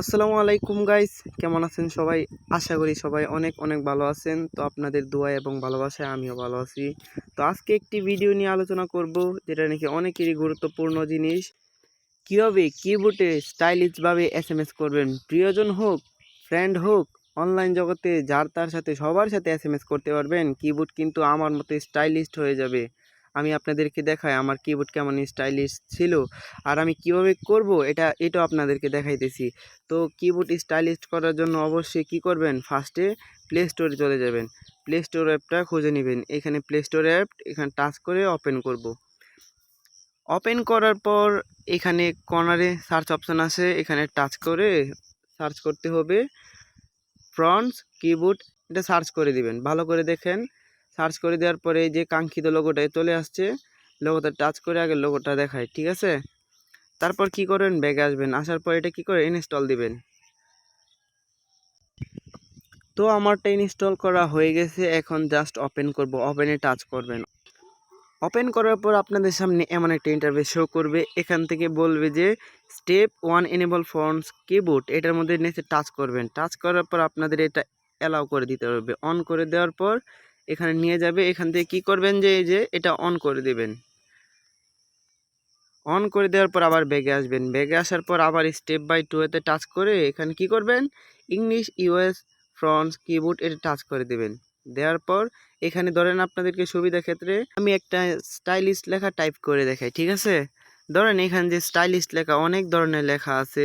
আসসালামু আলাইকুম গাইস কেমন আছেন সবাই? আশা করি সবাই অনেক অনেক ভালো আছেন। তো আপনাদের দোয়া এবং ভালোবাসায় আমিও ভালো আছি। তো আজকে একটি ভিডিও নিয়ে আলোচনা করব, যেটা নাকি অনেকেরই গুরুত্বপূর্ণ জিনিস। কীভাবে, কিবোর্ডে স্টাইলিশভাবে এস এম এস করবেন? প্রিয়জন হোক ফ্রেন্ড হোক অনলাইন জগতে যার তার সাথে সবার সাথে এস এম এস করতে পারবেন, কিবোর্ড কিন্তু আমার মতো স্টাইলিশড হয়ে যাবে। আমি আপনাদেরকে দেখাই আমার কিবোর্ড কেমন স্টাইলিশ ছিল আর আমি কীভাবে করব এটা, এটাও আপনাদেরকে দেখাইতেছি। তো কিবোর্ড স্টাইলিশ করার জন্য অবশ্যই কি করবেন? ফার্স্টে প্লে স্টোরে চলে যাবেন। প্লে স্টোর অ্যাপটা খুঁজে নেবেন। এখানে প্লে স্টোর অ্যাপ এখানে টাচ করে ওপেন করব। ওপেন করার পর এখানে কর্নারে সার্চ অপশান আছে। এখানে টাচ করে সার্চ করতে হবে। ফ্রন্টস কিবোর্ড এটা সার্চ করে দিবেন। ভালো করে দেখেন। সার্চ করে দেওয়ার পরে এই যে কাঙ্ক্ষিত লোগোটা চলে আসছে লোগোটা টাচ করে আগে লোগোটা দেখায়, ঠিক আছে? তারপর কি করেন? ব্যাগে আসবেন, আসার পর এটা কি করে? ইনস্টল দিবেন। তো আমারটা ইনস্টল করা হয়ে গেছে, এখন জাস্ট ওপেন করব ওপেনে টাচ করবেন। ওপেন করার পর আপনাদের সামনে এমন একটা ইন্টারভিউ শো করবে, এখান থেকে বলবে যে step one enable forms keyboard এটার মধ্যে নিচে টাচ করবেন। টাচ করার পর আপনাদের এটা অ্যালাউ করে দিতে হবে। অন করে দেওয়ার পর এখানে নিয়ে যাবে, এখান থেকে কি করবেন যে, এই যে এটা অন করে দেবেন। অন করে দেওয়ার পর আবার ব্যাগে আসবেন। ব্যাগে আসার পর আবার স্টেপ বাই টুয়েতে টাচ করে এখানে কি করবেন? ইংলিশ ইউএস ফ্রন্স কিবোর্ড এটা টাচ করে দেবেন। দেওয়ার পর এখানে ধরেন আপনাদেরকে সুবিধা ক্ষেত্রে আমি একটা স্টাইলিশ লেখা টাইপ করে দেখাই, ঠিক আছে? ধরেন এখানে যে স্টাইলিশ লেখা, অনেক ধরনের লেখা আছে।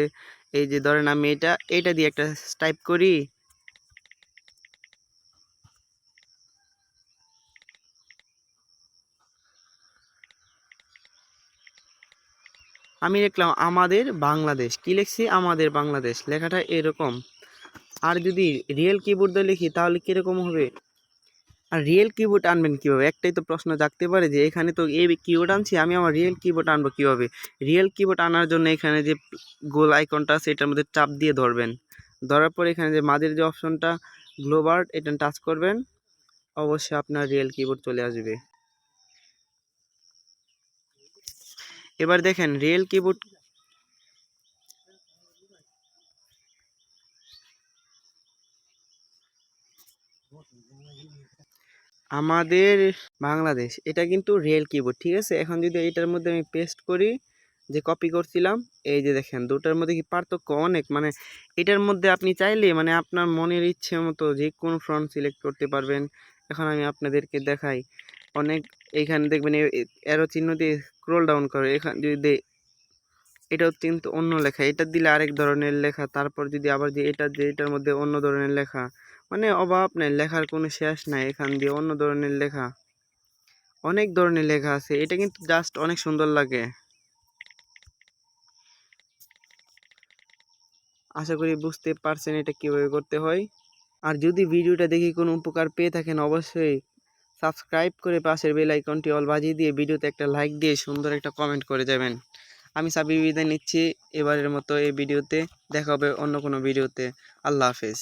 এই যে ধরেন আমি এটা এটা দিয়ে একটা টাইপ করি। আমি লিখলাম, আমাদের বাংলাদেশ। কি লিখছি? আমাদের বাংলাদেশ। লেখাটা এরকম। আর যদি রিয়েল কিবোর্ড লিখি, তাহলে কীরকম হবে? আর রিয়েল কিবোর্ড আনবেন কীভাবে? একটাই তো প্রশ্ন জাগতে পারে যে, এখানে তো এই কিবোর্ড আনছি, আমি আমার রিয়েল কিবোর্ড আনব কীভাবে? রিয়েল কিবোর্ড আনার জন্য এখানে যে গোল আইকনটা আছে, এটার মধ্যে চাপ দিয়ে ধরবেন। ধরার পর এখানে যে মাঝের যে অপশনটা গ্লোবার্ড এটা টাচ করবেন। অবশ্যই আপনার রিয়েল কিবোর্ড চলে আসবে। এবার দেখেন রিয়েল কিবোর্ড আমাদের বাংলাদেশ, এটা কিন্তু রিয়েল কিবোর্ড ঠিক আছে? এখন যদি এটার মধ্যে আমি পেস্ট করি, যে কপি করছিলাম, এই যে দেখেন, দুটার মধ্যে কি পার্থক্য অনেক? মানে এটার মধ্যে আপনি চাইলে মানে আপনার মনের ইচ্ছে মতো যে কোনো ফ্রন্ট সিলেক্ট করতে পারবেন। এখন আমি আপনাদেরকে দেখাই, অনেক এইখানে দেখবেন এরো চিহ্ন দিয়ে স্ক্রোল ডাউন করে। এখানে যদি এটাও কিন্তু অন্য লেখা। এটা দিলে আরেক ধরনের লেখা। তারপর যদি আবার যে এটা যে এটার মধ্যে অন্য ধরনের লেখা। মানে অভাব নেই, লেখার কোনো শেষ নাই এখান দিয়ে। অন্য ধরনের লেখা। অনেক ধরনের লেখা আছে। এটা কিন্তু জাস্ট অনেক সুন্দর লাগে। আশা করি বুঝতে পারছেন এটা কীভাবে করতে হয়। আর যদি ভিডিওটা দেখে কোনো উপকার পেয়ে থাকেন, অবশ্যই সাবস্ক্রাইব করে পাশের বেল আইকনটি অল বাজিয়ে দিয়ে ভিডিওতে একটা লাইক দিয়ে সুন্দর একটা কমেন্ট করে যাবেন। আমি সাবি বিদায় নিচ্ছি। এবারের মতো এই ভিডিওতে দেখা হবে অন্য কোনো ভিডিওতে। আল্লাহ হাফেজ।